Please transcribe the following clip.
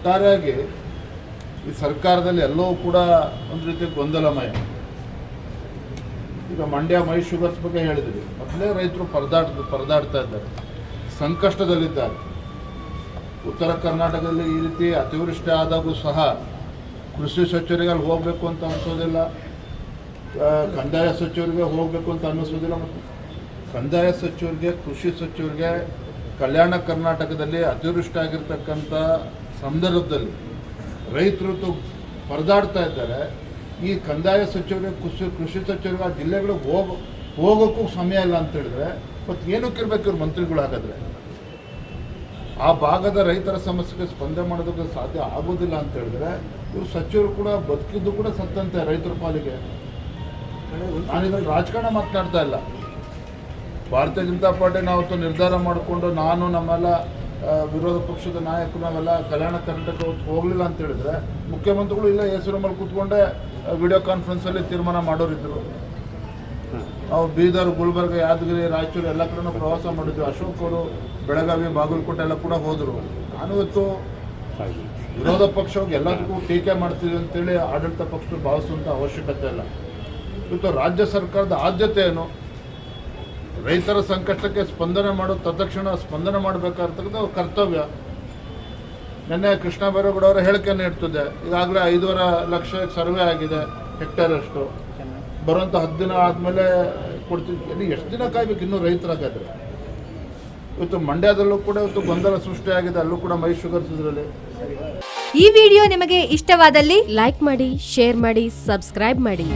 ಒಟ್ಟಾರೆಯಾಗಿ ಈ ಸರ್ಕಾರದಲ್ಲಿ ಎಲ್ಲವೂ ಕೂಡ ಒಂದು ರೀತಿ ಗೊಂದಲಮಯ. ಈಗ ಮಂಡ್ಯ ಮೈ ಶುಗರ್ಸ್ ಬಗ್ಗೆ ಹೇಳಿದ್ವಿ ಮೊದಲೇ ರೈತರು ಪರದಾಡ್, ಪರದಾಡ್ತಾ ಇದ್ದಾರೆ. ಸಂಕಷ್ಟದಲ್ಲಿದ್ದಾರೆ. ಉತ್ತರ ಕರ್ನಾಟಕದಲ್ಲಿ ಈ ರೀತಿ ಅತಿವೃಷ್ಟಿ ಆದಾಗೂ ಸಹ ಕೃಷಿ ಸಚಿವರಿಗೆ ಅಲ್ಲಿ ಹೋಗಬೇಕು ಅಂತ ಅನಿಸೋದಿಲ್ಲ. ಕಂದಾಯ ಸಚಿವರಿಗೆ ಹೋಗಬೇಕು ಅಂತ ಅನ್ನಿಸೋದಿಲ್ಲ ಮತ್ತು ಕಂದಾಯ ಸಚಿವರಿಗೆ, ಕೃಷಿ ಸಚಿವರಿಗೆ ಕಲ್ಯಾಣ ಕರ್ನಾಟಕದಲ್ಲಿ ಅತಿವೃಷ್ಟಿ ಆಗಿರ್ತಕ್ಕಂಥ ಸಂದರ್ಭದಲ್ಲಿ ರೈತರು ತು- ಪರದಾಡ್ತಾ ಇದ್ದಾರೆ. ಈ ಕಂದಾಯ ಸಚಿವರಿಗೆ ಕೃಷಿ ಕೃಷಿ ಸಚಿವರಿಗೆ ಆ ಜಿಲ್ಲೆಗಳಿಗೆ ಹೋಗೋ, ಹೋಗೋಕ್ಕೂ ಸಮಯ ಇಲ್ಲ ಅಂತ ಹೇಳಿದ್ರೆ, ಮತ್ತು ಏನಕ್ಕೆ ಇರ್ಬೇಕು ಇವ್ರು ಮಂತ್ರಿಗಳು ಹಾಗಾದ್ರೆ? ಆ ಭಾಗದ ರೈತರ ಸಮಸ್ಯೆಗೆ ಸ್ಪಂದನೆ ಮಾಡೋದಕ್ಕೆ ಸಾಧ್ಯ ಆಗೋದಿಲ್ಲ ಅಂತ ಹೇಳಿದ್ರೆ, ಇವ್ರು ಸಚಿವರು ಕೂಡ ಬದುಕಿದ್ದು ಕೂಡ ಸತ್ತಂತೆ ರೈತರ ಪಾಲಿಗೆ. ನಾನು ಇದ್ರಲ್ಲಿ ರಾಜಕಾರಣ ಮಾತನಾಡ್ತಾ ಇಲ್ಲ. ಭಾರತೀಯ ಜನತಾ ಪಾರ್ಟಿ ನಾವತ್ತು ನಿರ್ಧಾರ ಮಾಡಿಕೊಂಡು ನಾನು ನಮ್ಮೆಲ್ಲ ವಿರೋಧ ಪಕ್ಷದ ನಾಯಕರು ನಾವೆಲ್ಲ ಕಲ್ಯಾಣ ಕರ್ನಾಟಕ ಹೋಗಲಿಲ್ಲ ಅಂತ ಹೇಳಿದ್ರೆ ಮುಖ್ಯಮಂತ್ರಿಗಳು ಇಲ್ಲ ಹೆಸರು ಮೇಲೆ ಕೂತ್ಕೊಂಡೇ ವಿಡಿಯೋ ಕಾನ್ಫರೆನ್ಸಲ್ಲಿ ತೀರ್ಮಾನ ಮಾಡೋರಿದ್ರು. ನಾವು ಬೀದರ್, ಗುಲ್ಬರ್ಗ, ಯಾದಗಿರಿ, ರಾಯಚೂರು ಎಲ್ಲ ಕಡೆನೂ ಪ್ರವಾಸ ಮಾಡಿದ್ವಿ. ಅಶೋಕ್ ಬೆಳಗಾವಿ, ಬಾಗಲಕೋಟೆ ಎಲ್ಲ ಕೂಡ ಹೋದರು. ನಾನು ಇವತ್ತು ವಿರೋಧ ಪಕ್ಷವಾಗಿ ಎಲ್ಲದಕ್ಕೂ ಟೀಕೆ ಮಾಡ್ತೀವಿ ಅಂತೇಳಿ ಆಡಳಿತ ಪಕ್ಷ ಭಾವಿಸುವಂಥ ಅವಶ್ಯಕತೆ ಇಲ್ಲ. ಇವತ್ತು ರಾಜ್ಯ ಸರ್ಕಾರದ ಆದ್ಯತೆ ಏನು? ರೈತರ ಸಂಕಷ್ಟಕ್ಕೆ ಸ್ಪಂದನೆ ಮಾಡೋ, ತತ್ಕ್ಷಣ ಸ್ಪಂದನೆ ಮಾಡಬೇಕಾಗ್ತಕ್ಕಂಥ ಕರ್ತವ್ಯ. ನಿನ್ನೆ ಕೃಷ್ಣ ಬೈರೇಗೌಡ ಅವರ ಹೇಳಿಕೆ ಇಡ್ತಿದ್ದೆ ಈಗಾಗಲೇ ಐದೂವರೆ ಲಕ್ಷ ಸರ್ವೆ ಆಗಿದೆ ಹೆಕ್ಟೇರ್ ಅಷ್ಟು ಬರುವಂಥ ಹತ್ತು ದಿನ ಆದಮೇಲೆ ಕೊಡ್ತೀವಿ ಎಷ್ಟು ದಿನ ಕಾಯ್ಬೇಕು ಇನ್ನೂ ರೈತರಾಗಾದ್ರೆ ಇವತ್ತು ಮಂಡ್ಯದಲ್ಲೂ ಕೂಡ ಇವತ್ತು ಗೊಂದಲ ಸೃಷ್ಟಿಯಾಗಿದೆ ಅಲ್ಲೂ ಕೂಡ ಮೈ ಶುಗರ್ಸ್ ಇದರಲ್ಲಿ. ಈ ವಿಡಿಯೋ ನಿಮಗೆ ಇಷ್ಟವಾದಲ್ಲಿ ಲೈಕ್ ಮಾಡಿ, ಶೇರ್ ಮಾಡಿ, ಸಬ್ಸ್ಕ್ರೈಬ್ ಮಾಡಿ.